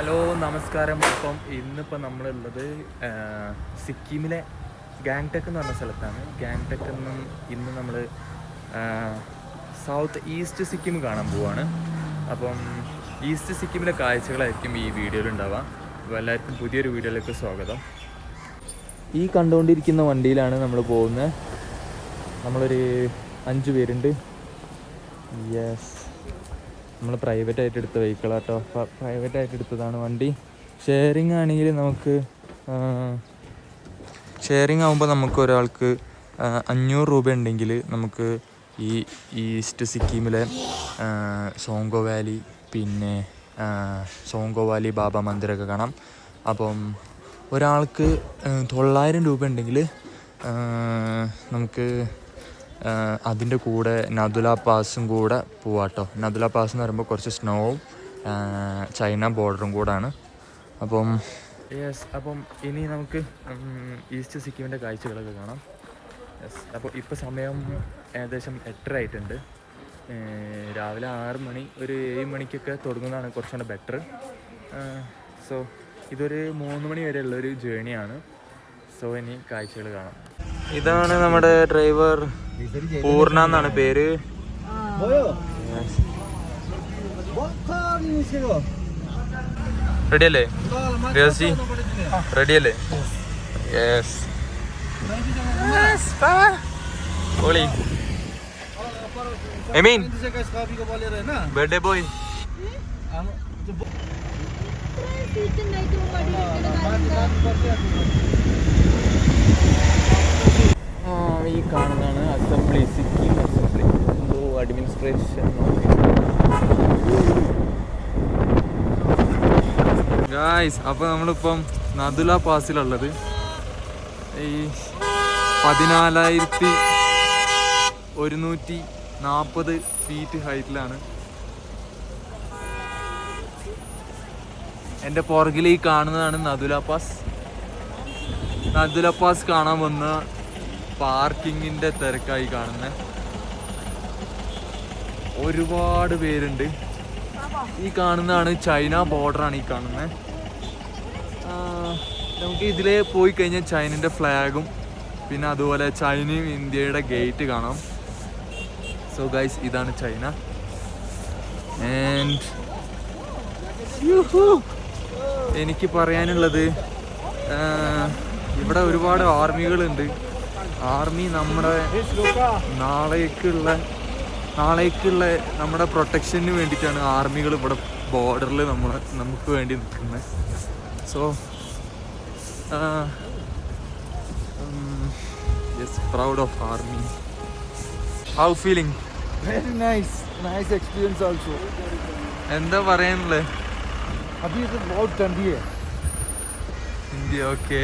Hello നമസ്കാരം. അപ്പം ഇന്നിപ്പോൾ നമ്മളുള്ളത് സിക്കിമിലെ ഗാങ്ടെക് എന്ന് പറഞ്ഞ സ്ഥലത്താണ്. ഗാങ്ടെക് എന്നും ഇന്ന് നമ്മൾ സൗത്ത് ഈസ്റ്റ് സിക്കിം കാണാൻ പോവാണ്. അപ്പം ഈസ്റ്റ് സിക്കിമിലെ കാഴ്ചകളായിരിക്കും ഈ വീഡിയോയിൽ ഉണ്ടാവുക. അപ്പോൾ എല്ലാവർക്കും പുതിയൊരു വീഡിയോയിലേക്ക് സ്വാഗതം. ഈ കണ്ടുകൊണ്ടിരിക്കുന്ന വണ്ടിയിലാണ് നമ്മൾ പോകുന്നത്. നമ്മളൊരു അഞ്ച് പേരുണ്ട്. യെസ് നമ്മൾ പ്രൈവറ്റ് ആയിട്ട് എടുത്ത വെഹിക്കിൾ കേട്ടോ പ്രൈവറ്റ് ആയിട്ട് എടുത്തതാണ് വണ്ടി. ഷെയറിങ് ആണെങ്കിൽ നമുക്ക് ഷെയറിങ് ആകുമ്പോൾ നമുക്ക് ഒരാൾക്ക് അഞ്ഞൂറ് രൂപ ഉണ്ടെങ്കിൽ നമുക്ക് ഈ ഈസ്റ്റ് സിക്കിമിലെ സോങ്കോ വാലി പിന്നെ സോങ്കോ വാലി ബാബ മന്ദിരമൊക്കെ കാണാം. അപ്പം ഒരാൾക്ക് തൊള്ളായിരം രൂപ ഉണ്ടെങ്കിൽ നമുക്ക് അതിന്റെ കൂടെ നദുല പാസും കൂടെ പോവാട്ടോ. നദുല പാസ് എന്ന് പറയുമ്പോൾ കുറച്ച് സ്നോവും ചൈന ബോർഡറും കൂടാണ്. അപ്പം യെസ് അപ്പം ഇനി നമുക്ക് ഈസ്റ്റ് സിക്കിമിന്റെ കാഴ്ചകളൊക്കെ കാണാം. യെസ് അപ്പോൾ ഇപ്പോൾ സമയം ഏകദേശം എട്ടര ആയിട്ടുണ്ട്. രാവിലെ ആറ് മണി ഒരു ഏഴ് മണിക്കൊക്കെ തുടങ്ങുന്നതാണ് കുറച്ചുകൂടെ ബെറ്റർ സോ ഇതൊരു മൂന്ന് മണി വരെയുള്ള ഒരു ജേണിയാണ് സോ ഇനി കാഴ്ചകൾ കാണാം. ഇതാണ് നമ്മുടെ ഡ്രൈവർ പൂർണ എന്നാണ് പേര്? റെഡി അല്ലേ? റിയാസി റെഡി അല്ലേ? Yes I mean birthday boy ആ, ഈ കാണുന്നതാണ് അസംബ്ലി സിക്കിം അസംബ്ലി എന്തോ അഡ്മിനിസ്ട്രേഷൻ ഗായ്സ് അപ്പോൾ നമ്മളിപ്പം നദുല പാസിലുള്ളത്. ഈ പതിനാലായിരത്തി ഒരുന്നൂറ്റി നാൽപ്പത് ഫീറ്റ് ഹൈറ്റിലാണ് എന്റെ പുറകിൽ ഈ കാണുന്നതാണ് നദുല പാസ്. നദുല പാസ് കാണാൻ വന്ന പാർക്കിങ്ങിന്റെ തിരക്കായി കാണുന്ന ഒരുപാട് പേരുണ്ട്. ഈ കാണുന്നതാണ് ചൈന ബോർഡറാണ് ഈ കാണുന്നത് നമുക്ക് ഇതിലെ പോയി കഴിഞ്ഞാൽ ചൈനന്റെ ഫ്ലാഗും പിന്നെ അതുപോലെ ചൈനയും ഇന്ത്യയുടെ ഗേറ്റ് കാണാം. സോ ഗൈസ് ഇതാണ് ചൈന. ആൻഡ് എനിക്ക് പറയാനുള്ളത് ഇവിടെ ഒരുപാട് ആർമികളുണ്ട്. ആർമി നമ്മുടെ നാളേക്കുള്ള നാളേക്കുള്ള നമ്മുടെ പ്രൊട്ടക്ഷന് വേണ്ടിയിട്ടാണ് ആർമികൾ ഇവിടെ ബോർഡറിൽ നമ്മൾ നമുക്ക് വേണ്ടി നിൽക്കുന്നത്. So yes proud of army how feeling very nice nice experience also എന്താ പറയാനുള്ളത്? അഭി ഇസ് അബൌട്ട് ഇന്ത്യ ഓക്കെ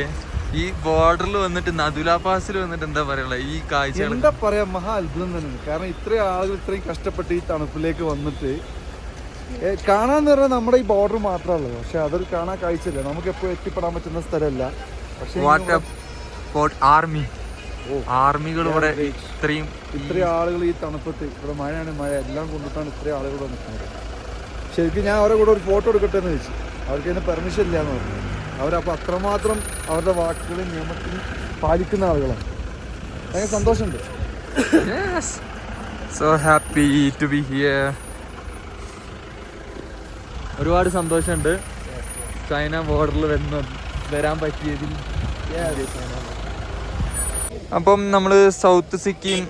ഈ ബോർഡറിൽ വന്നിട്ട് നദുല പാസിൽ വന്നിട്ട് എന്താ പറയുള്ള ഈ കാഴ്ച എന്താ പറയാ മഹാ അത്ഭുതം തന്നെയാണ്. കാരണം ഇത്രയും ആളുകൾ ഇത്രയും കഷ്ടപ്പെട്ട് ഈ തണുപ്പിലേക്ക് വന്നിട്ട് കാണാൻ കാണാന്ന് പറഞ്ഞാൽ നമ്മുടെ ഈ ബോർഡർ മാത്രമല്ല. പക്ഷെ അതൊരു കാണാൻ കാഴ്ചയില്ല? നമുക്ക് എപ്പോഴും എത്തിപ്പെടാൻ പറ്റുന്ന സ്ഥലമല്ല. പക്ഷേ ആർമി. ആർമികൾ ഇവിടെ ഇത്രയും ഇത്രയും ആളുകൾ ഈ തണുപ്പത്ത് ഇവിടെ മഴയാണ് മഴ എല്ലാം കൊണ്ടിട്ടാണ് ഇത്രയും ആളുകൾ വന്നിട്ടുണ്ട് ശരിക്കും ഞാൻ അവരുടെ കൂടെ ഒരു ഫോട്ടോ എടുക്കട്ടെ എന്ന് ചോദിച്ചു അവർക്ക് അതിന് പെർമിഷൻ ഇല്ല എന്ന് പറഞ്ഞു. അവരപ്പോൾ അത്രമാത്രം അവരുടെ വാക്കുകളും നിയമത്തിനും പാലിക്കുന്ന ആളുകളാണ്. ഭയങ്കര സന്തോഷമുണ്ട്. So happy to be here ഒരുപാട് സന്തോഷമുണ്ട്. ചൈന ബോർഡറിൽ വന്ന് വരാൻ പറ്റിയതിൽ. അപ്പം നമ്മൾ സൗത്ത് സിക്കിം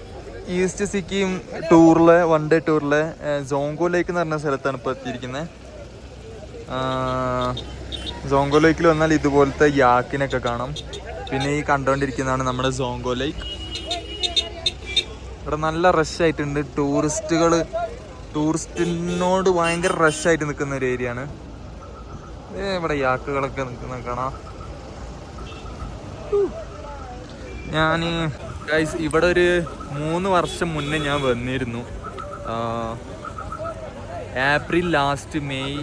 ഈസ്റ്റ് സിക്കിം ടൂറിലെ വൺ ഡേ ടൂറിലെ ജോങ്കോ ലേക്ക് എന്ന് പറഞ്ഞ സ്ഥലത്താണ് ഇപ്പോൾ എത്തിയിരിക്കുന്നത് സോങ്കോ ലേക്കിൽ വന്നാൽ ഇതുപോലത്തെ യാക്കിനൊക്കെ കാണാം. പിന്നെ ഈ കണ്ടുകൊണ്ടിരിക്കുന്നതാണ് നമ്മുടെ സോങ്കോ ലേക്ക് ഇവിടെ നല്ല റഷ് ആയിട്ടുണ്ട്. ടൂറിസ്റ്റുകൾ ടൂറിസ്റ്റിനോട് ഭയങ്കര റഷ് ആയിട്ട് നിൽക്കുന്ന ഒരു ഏരിയ ആണ്. ഇവിടെ യാക്കുകളൊക്കെ നിൽക്കുന്ന കാണാം. ഞാൻ ഗൈസ് ഇവിടെ ഒരു മൂന്ന് വർഷം മുന്നേ ഞാൻ വന്നിരുന്നു. ഏപ്രിൽ ലാസ്റ്റ് മെയ്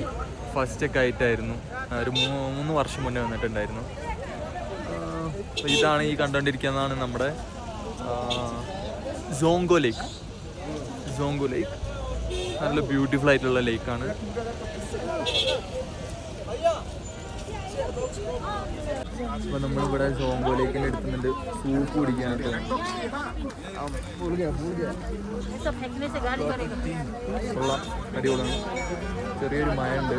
ഫസ്റ്റ് ഒക്കെ ആയിട്ടായിരുന്നു. ഒരു മൂന്ന് വർഷം മുന്നേ വന്നിട്ടുണ്ടായിരുന്നു. ഇതാണ് ഈ കണ്ടുകൊണ്ടിരിക്കുന്നതാണ് നമ്മുടെ സോങ്കോ ലേക്ക് സോങ്കോ ലേക്ക് നല്ല ബ്യൂട്ടിഫുൾ ആയിട്ടുള്ള ലേക്കാണ് അപ്പൊ നമ്മളിവിടെ സോങ്കോ ലേക്കിന് എടുക്കുന്നുണ്ട്. സൂപ്പ് കുടിക്കാനൊക്കെ കൊള്ളാം. അടിപൊളിയാണ്. ചെറിയൊരു മഴ ഉണ്ട്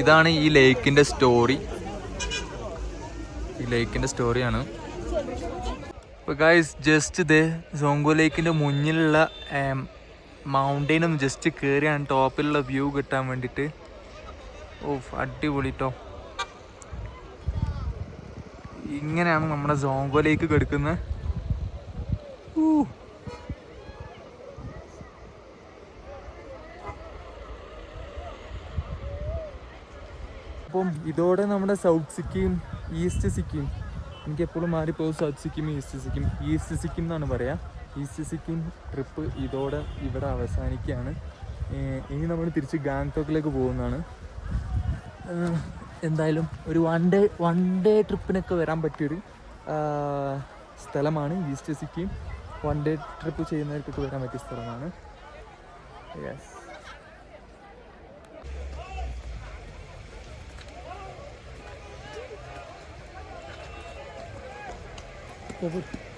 ഇതാണ് ഈ ലേക്കിന്റെ സ്റ്റോറി. ഈ ലേക്കിന്റെ സ്റ്റോറിയാണ്. അപ്പോൾ ഗായ്സ് ജസ്റ്റ് ഇത് സോങ്കോ ലേക്കിന്റെ മുന്നിലുള്ള മൗണ്ടെയിൻ ഒന്ന് ജസ്റ്റ് കയറിയാണ് ടോപ്പിലുള്ള വ്യൂ കിട്ടാൻ വേണ്ടിട്ട് ഓ അടിപൊളി ട്ടോ. ഇങ്ങനെയാണ് നമ്മുടെ സോങ്കോ ലേക്ക് കിടക്കുന്നത് ഊ അപ്പം ഇതോടെ നമ്മുടെ സൗത്ത് സിക്കിം ഈസ്റ്റ് സിക്കിം എനിക്ക് എപ്പോഴും മാറിപ്പോകും south Sikkim east Sikkim east Sikkim എന്നാണ് പറയാ. ഈസ്റ്റ് സിക്കിം ട്രിപ്പ് ഇതോടെ ഇവിടെ അവസാനിക്കുകയാണ്. ഇനി നമ്മൾ തിരിച്ച് ഗാങ്ടോക്കിലേക്ക് പോകുന്നതാണ്. എന്തായാലും ഒരു വൺ ഡേ വൺ ഡേ ട്രിപ്പിനൊക്കെ വരാൻ പറ്റിയൊരു സ്ഥലമാണ് east Sikkim one day trip ചെയ്യുന്നവർക്കൊക്കെ വരാൻ പറ്റിയ സ്ഥലമാണ്. Yes Bye-bye.